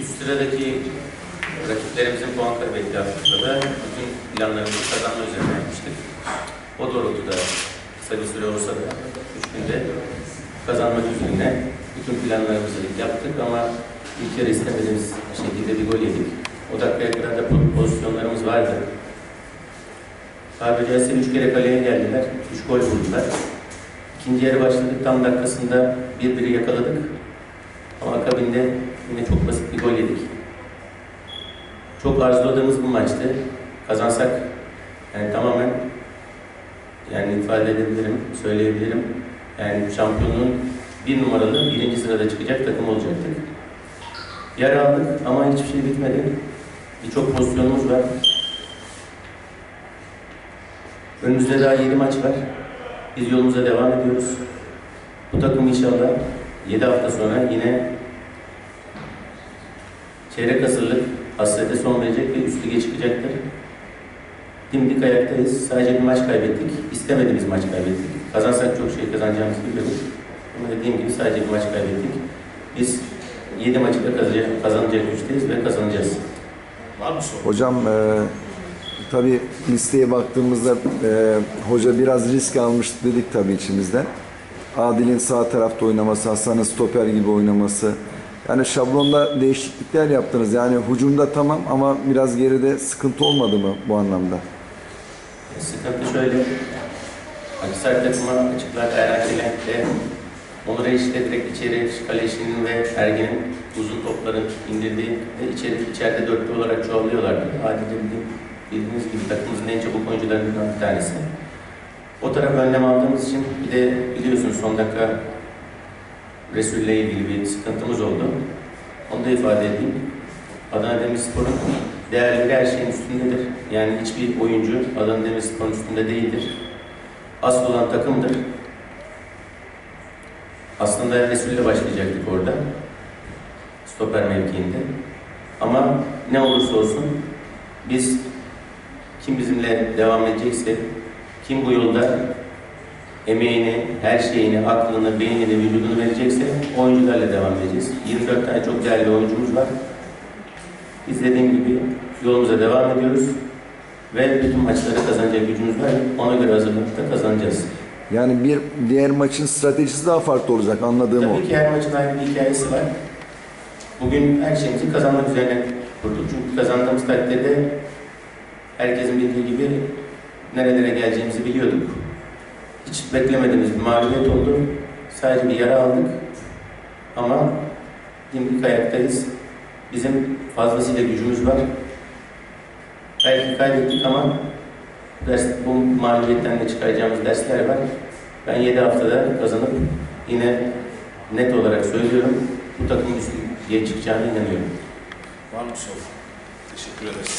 Üst sıradaki rakiplerimizin puan kaybettiği haftada bütün planlarımızı kazanma üzerine yapmıştık. O doğrultuda kısa bir süre olsa da üç günde kazanmak üzerine bütün planlarımızı yaptık ama ilk yarı istemediğimiz şekilde bir gol yedik. O dakikaya kadar da po- pozisyonlarımız vardı. Tabiri caizse üç kere kaleye geldiler, üç gol vurdular. İkinci yarı başladık, tam dakikasında bir biri yakaladık. Ama akabinde yine çok basit bir gol yedik. Çok arzuladığımız bir maçtı. Kazansak yani tamamen yani ifade edebilirim, söyleyebilirim. Yani şampiyonluğun bir numaralı birinci sırada çıkacak takım olacaktık. Yer aldık ama hiçbir şey bitmedi. Birçok pozisyonumuz var. Önümüzde daha 7 maç var. Biz yolumuza devam ediyoruz. Bu takım inşallah 7 hafta sonra yine çeyrek asırlık hasrete son verecek ve üst lige çıkacaktır. Dimdik ayaktayız. Sadece bir maç kaybettik. İstemediğimiz maç kaybettik. Kazansak çok şey kazanacağımızı biliyorduk. Ama dediğim gibi sadece bir maç kaybettik. Biz 7 maçı da kazanacak, kazanacak güçteyiz ve kazanacağız. Var mı soru? Hocam e, tabii listeye baktığımızda e, hoca biraz risk almış dedik tabii içimizden. Adil'in sağ tarafta oynaması, Hasan'ın stoper gibi oynaması. Yani şablonda değişiklikler yaptınız. Yani hücumda tamam ama biraz geride sıkıntı olmadı mı bu anlamda? Sıkıntı şöyle. Akisar takımı açıklar Erhan Çelenk'le Onur Eşit'le direkt içeri kale işinin ve Ergin'in uzun topların indirdiği ve içeri, içeride dörtlü olarak çoğalıyorlardı. Adil'de bildiğiniz gibi takımımızın en çabuk oyuncularından bir tanesi. O taraf önlem aldığımız için bir de biliyorsunuz son dakika Resul'le ilgili bir sıkıntımız oldu. Onu da ifade edeyim. Adana Demirspor'un değerleri her şeyin üstündedir. Yani hiçbir oyuncu Adana Demirspor'un üstünde değildir. Asıl olan takımdır. Aslında Resul'le başlayacaktık orada. Stoper mevkiinde. Ama ne olursa olsun biz kim bizimle devam edecekse, kim bu yolda emeğini, her şeyini, aklını, beynini, vücudunu verecekse oyuncularla devam edeceğiz. 24 tane çok değerli oyuncumuz var. Biz dediğim gibi yolumuza devam ediyoruz ve bütün maçları kazanacak gücümüz var. Ona göre hazırlanıp da kazanacağız. Yani bir diğer maçın stratejisi daha farklı olacak anladığım o. Tabii ki her maçın ayrı bir hikayesi var. Bugün her şeyimizi kazanmak üzerine kurduk. Çünkü kazandığımız takdirde herkesin bildiği gibi nerelere geleceğimizi biliyorduk. Hiç beklemediğimiz bir mağlubiyet oldu. Sadece bir yara aldık. Ama dimdik ayaktayız. Bizim fazlasıyla gücümüz var. Belki kaybettik ama ders, bu mağlubiyetten de çıkaracağımız dersler var. Ben 7 haftada kazanıp yine net olarak söylüyorum bu takımın üstüne çıkacağına inanıyorum. Var mı soru? Teşekkür ederiz.